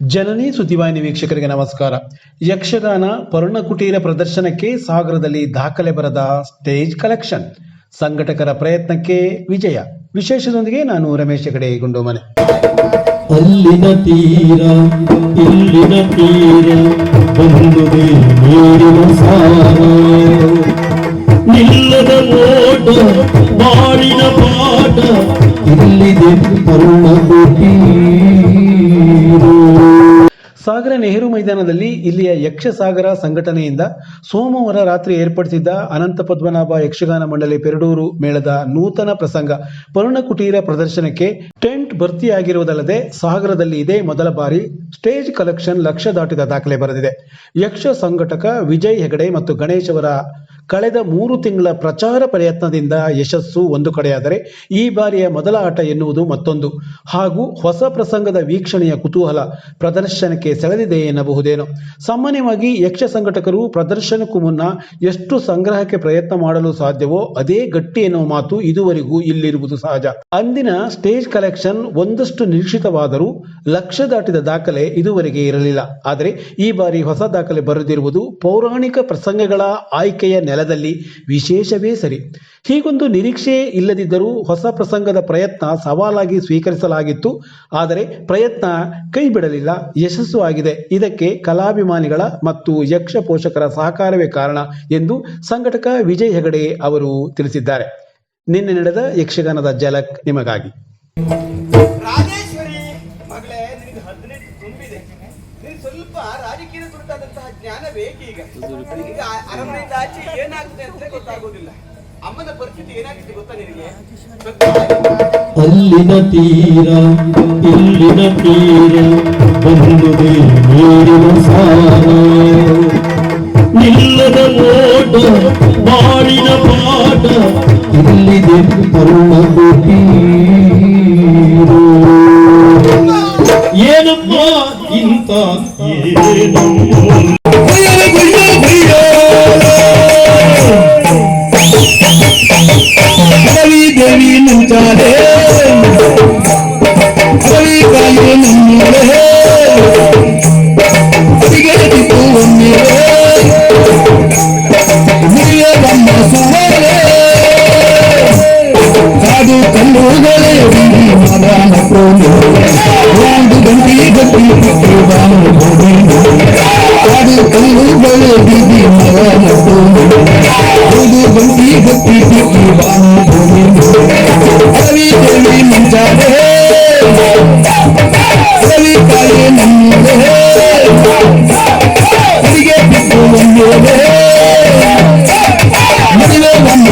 ಜನನಿ ಸುದ್ದಿವಾಹಿನಿ ವೀಕ್ಷಕರಿಗೆ ನಮಸ್ಕಾರ. ಯಕ್ಷಗಾನ ಪರ್ಣಕುಟೀರ ಪ್ರದರ್ಶನಕ್ಕೆ ಸಾಗರದಲ್ಲಿ ದಾಖಲೆ ಬರದ ಸ್ಟೇಜ್ ಕಲೆಕ್ಷನ್. ಸಂಘಟಕರ ಪ್ರಯತ್ನಕ್ಕೆ ವಿಜಯ. ವಿಶೇಷದೊಂದಿಗೆ ನಾನು ರಮೇಶ್ ಹೆಗಡೆ ಗುಂಡೋಮನೆ. ಅಲ್ಲಿನ ತೀರ, ಇಲ್ಲಿನ ತೀರ ನಿಲ್ಲದ ಬಾಳಿನ ಪಾಠ, ಇಲ್ಲಿದೆ ಅರುಣ ಸಾಗರ ನೆಹರು ಮೈದಾನದಲ್ಲಿ ಇಲ್ಲಿಯ ಯಕ್ಷಸಾಗರ ಸಂಘಟನೆಯಿಂದ ಸೋಮವಾರ ರಾತ್ರಿ ಏರ್ಪಡಿಸಿದ್ದ ಅನಂತ ಪದ್ಮನಾಭ ಯಕ್ಷಗಾನ ಮಂಡಳಿ ಪೆರಡೂರು ಮೇಳದ ನೂತನ ಪ್ರಸಂಗ ಪರ್ಣಕುಟೀರ ಪ್ರದರ್ಶನಕ್ಕೆ ಟೆಂಟ್ ಭರ್ತಿಯಾಗಿರುವುದಲ್ಲದೆ ಸಾಗರದಲ್ಲಿ ಇದೇ ಮೊದಲ ಬಾರಿ ಸ್ಟೇಜ್ ಕಲೆಕ್ಷನ್ ಲಕ್ಷ ದಾಟಿದ ದಾಖಲೆ ಬರೆದಿದೆ. ಯಕ್ಷ ಸಂಘಟಕ ವಿಜಯ್ ಹೆಗಡೆ ಮತ್ತು ಗಣೇಶ್ ಅವರ ಕಳೆದ ಮೂರು ತಿಂಗಳ ಪ್ರಚಾರ ಪ್ರಯತ್ನದಿಂದ ಯಶಸ್ಸು ಒಂದು ಕಡೆಯಾದರೆ ಈ ಬಾರಿಯ ಮೊದಲ ಆಟ ಎನ್ನುವುದು ಮತ್ತೊಂದು. ಹಾಗೂ ಹೊಸ ಪ್ರಸಂಗದ ವೀಕ್ಷಣೆಯ ಕುತೂಹಲ ಪ್ರದರ್ಶನಕ್ಕೆ ಸೆಳೆದಿದೆ ಎನ್ನಬಹುದೇನೋ. ಸಾಮಾನ್ಯವಾಗಿ ಯಕ್ಷ ಸಂಘಟಕರು ಪ್ರದರ್ಶನಕ್ಕೂ ಮುನ್ನ ಎಷ್ಟು ಸಂಗ್ರಹಕ್ಕೆ ಪ್ರಯತ್ನ ಮಾಡಲು ಸಾಧ್ಯವೋ ಅದೇ ಗಟ್ಟಿ ಎನ್ನುವ ಮಾತು ಇದುವರೆಗೂ ಇಲ್ಲಿರುವುದು ಸಹಜ. ಅಂದಿನ ಸ್ಟೇಜ್ ಕಲೆಕ್ಷನ್ ಒಂದಷ್ಟು ನಿರೀಕ್ಷಿತವಾದರೂ ಲಕ್ಷ ದಾಟಿದ ದಾಖಲೆ ಇದುವರೆಗೆ ಇರಲಿಲ್ಲ. ಆದರೆ ಈ ಬಾರಿ ಹೊಸ ದಾಖಲೆ ಬರೆದಿರುವುದು ಪೌರಾಣಿಕ ಪ್ರಸಂಗಗಳ ಆಯ್ಕೆಯ ನೆಲದಲ್ಲಿ ವಿಶೇಷವೇ ಸರಿ. ಹೀಗೊಂದು ನಿರೀಕ್ಷೆ ಇಲ್ಲದಿದ್ದರೂ ಹೊಸ ಪ್ರಸಂಗದ ಪ್ರಯತ್ನ ಸವಾಲಾಗಿ ಸ್ವೀಕರಿಸಲಾಗಿತ್ತು. ಆದರೆ ಪ್ರಯತ್ನ ಕೈ ಬಿಡಲಿಲ್ಲ ಯಶಸ್ಸು ಆಗಿದೆ. ಇದಕ್ಕೆ ಕಲಾಭಿಮಾನಿಗಳ ಮತ್ತು ಯಕ್ಷ ಪೋಷಕರ ಸಹಕಾರವೇ ಕಾರಣ ಎಂದು ಸಂಘಟಕ ವಿಜಯ್ ಹೆಗಡೆ ಅವರು ತಿಳಿಸಿದ್ದಾರೆ. ನಿನ್ನೆ ನಡೆದ ಯಕ್ಷಗಾನದ ಜಲಕ್ ನಿಮಗಾಗಿ. ಸ್ವಲ್ಪ ರಾಜಕೀಯ ಕುರಿತಾದಂತಹ ಜ್ಞಾನ ಬೇಕೀಗ. ಈಗ ಅರಮನೆಯಿಂದ ಆಚೆ ಏನಾಗುತ್ತೆ ಅಂತ ಗೊತ್ತಾಗೋದಿಲ್ಲ. ಅಮ್ಮನ ಪರಿಸ್ಥಿತಿ ಏನಾಗಿದೆ ಗೊತ್ತಾ ನಿನಗೆ? ಅಲ್ಲಿನ ತೀರ ಇಲ್ಲಿನ ತೀರ ಬಂದುದೇ ನೀರಿನ ಸಾರ ನಿಲ್ಲದ ಓಟ ಬಾಳಿನ ಪಾಠ ಇಲ್ಲಿದೆ ಅರುಣ ಏನಪ್ಪ ಇಂತ అడవి దేవి నుంచాలే అడవి కాయే నమ్మలే సిగరెటి పువ్వమ్మలే మురియదమ్మ సువలే కాదు కన్నుగలే మదాన పోలే రాండు గంటి గట్టి పుట్టువాను